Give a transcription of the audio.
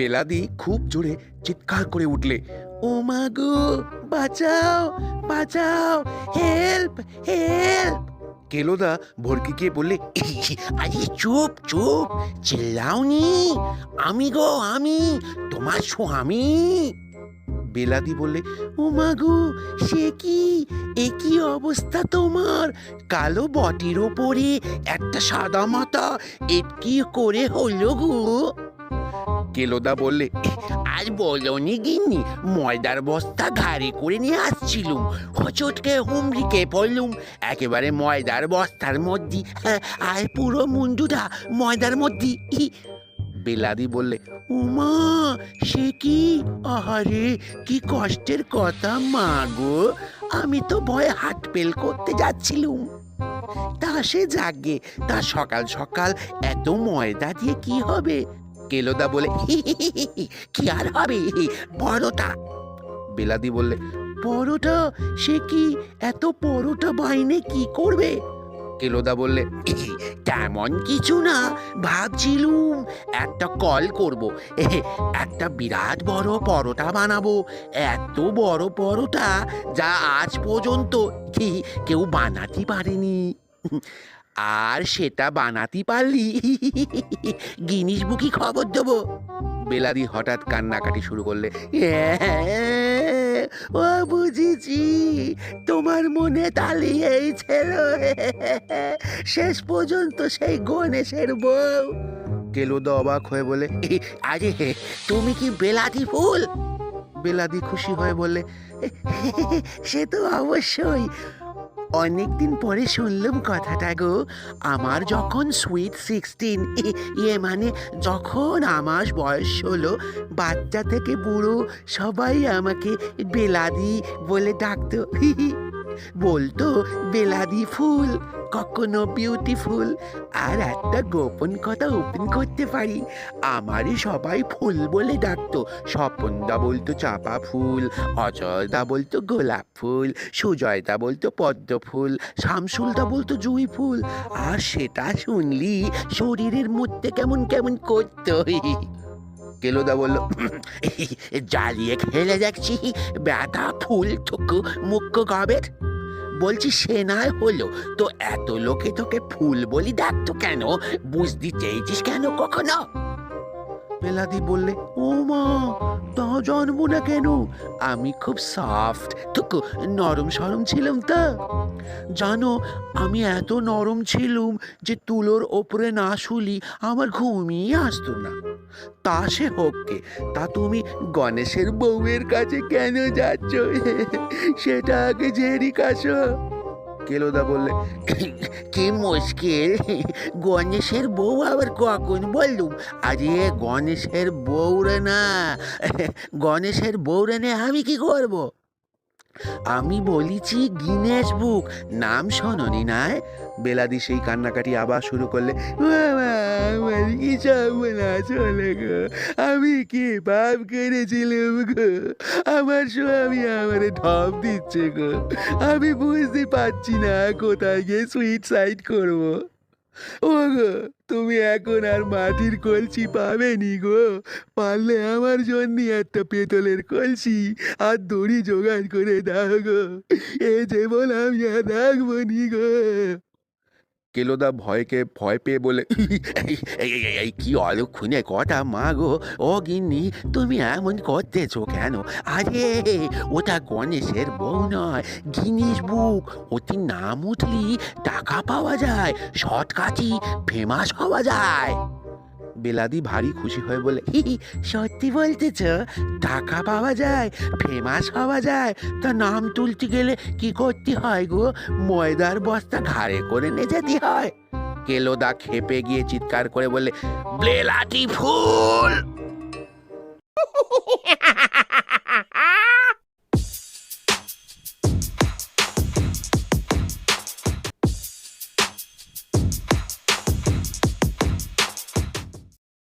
বেলাদি খুব জোরে চিৎকার করে উঠলে, ও মা গো, বাঁচাও বাঁচাও হেল্প হেল্প কেলোদা ভরকিকে বললে, আরে চুপ চুপ, চিল্লাওনি, আমি গো, আমি, তোমার স্বামী! বেলাদি বললে, ও মা গো, সে কি? এ কি অবস্থা তোমার? কালো বটির ওপরে একটা সাদা মাথা, এ কি করে হলো গো? কেলোদা বললে, আজ বলনি গিন্নি, ময়দার বস্তা ঘাড়ে করে নিয়ে আসছিলুম। হচটকে হুমড়িকে পড়লুম। একেবারে ময়দার বস্তার মধ্যে আর পুরো মুন্ডুটা ময়দার মধ্যে। বেলাদি বললে, উমা, সে কি? আহারে, কি কষ্টের কথা মা গো, আমি তো ভয়ে হাট পেল করতে যাচ্ছিলুম। তা সে জাগে তা সকাল সকাল এত ময়দা দিয়ে কি হবে? কেলোদা বলে কি আর হবে? পরোটা। বেলাদি বললে, পরোটা? সে কি এত পরোটা বাইনে কি করবে? কেলোদা বললে তেমন কিছু না। ভাবছিলুম একটা কল করব। একটা বিরাট বড় পরোটা বানাবো। এত বড় পরোটা যা আজ পর্যন্ত কেউ বানাতে পারেনি। আর সেটা বানাতে পারলি? গিনিস বুকি খবর দেবো। বেলাদি হঠাৎ কান্নাকাটি শুরু করলে "এ্যাঁ, ও বুঝেছি তোমার মনে ছিল শেষ পর্যন্ত সেই গণেশের বউ। কেলুদা অবাক হয়ে বলে আরে তুমি কি বেলাদি ফুল? বেলাদি খুশি হয়ে বললে সে তো অবশ্যই অনেকদিন পরে শুনলাম কথাটা গো। আমার যখন সুইট সিক্সটিন ইয়ে মানে যখন আমার বয়স হলো, বাচ্চা থেকে বুড়ো সবাই আমাকে বেলাদি বলে ডাকতো। বলতো, বেলাদি ফুল কখনো বিউটিফুল আর একটা গোপন কথা ওপেন করতে পারি। আমারই সবাই ফুল বলে ডাকতো। স্বপনদা বলতো চাপা ফুল, অজয়দা বলতো গোলাপ ফুল, সুজয়দা বলতো পদ্ম ফুল, শামসুলদা বলতো জুঁই ফুল। আর সেটা শুনলি শরীরের মধ্যে কেমন কেমন করতো কেলোদা বলল, জ্বালিয়ে খেলে দেখছি ব্যাটা ফুল থুকু মুখ্য গবের বলছি সে নয় হলো। তো এত লোকে তোকে ফুল বলি ডাকতো কেন? বুঝতে চেয়েছিস কেন কখনো? পেলাদি বললে, ও মা, তা জন্ম না কেন? আমি খুব সফট তো নরম সরম ছিলাম তা। জানো, আমি এত নরম ছিলুম যে তুলোর ওপরে না শুলি আমার ঘুমিয়ে আসতো না। তা সে হোককে তা তুমি গণেশের বউয়ের কাছে কেন যাচ্ছ? সেটা আগে জেরি কাছো কেলোদা বললে, কি মুশকিল? গণেশের বউ আবার কখন বললুম? আরে গণেশের বউ রে না, গণেশের বউ রে নে আমি কি করব? আমি বলিছি গিনেশ বুক নাম শোনি নাই? বেলাদি সেই কান্নাকাটি আবার শুরু করলে চলে গো? আমি কি পাপ করেছিলাম গো? আমার স্বামী আমার ঢপ দিচ্ছে গো। আমি বুঝতে পারছি না কোথায় গিয়ে সুইট সাইড করব। ও গো তুমি এখন আর মাটির কলসি পাবে নি গো। পারলে আমার জন্য একটা পেতলের কলসি আর দড়ি জোগাড় করে দাও গো। এ যে আর রাখব নি গো। কেলোদা ভয়কে ভয় পেয়ে বলে "এই, কি অলক্ষণে কটা মা গো? ও গিন্নি তুমি এমন করতেছ কেন? আরে ওটা গণেশের বউ নয় গিনিস বুক। ওটি নাম উঠলি টাকা পাওয়া যায় শর্টকাটি ফেমাস হওয়া যায়। বেলাদি ভারী খুশি হয়ে বলে "হি, হি, সত্যি বলতেছ? টাকা পাওয়া যায় ফেমাস হওয়া যায় তা নাম তুলতে গেলে কি করতে হয় গো? ময়দার বস্তা ঘাড়ে করে নিয়ে যেতে হয়। কেলোদা খেপে গিয়ে চিৎকার করে বলে বেলাটি ফুল!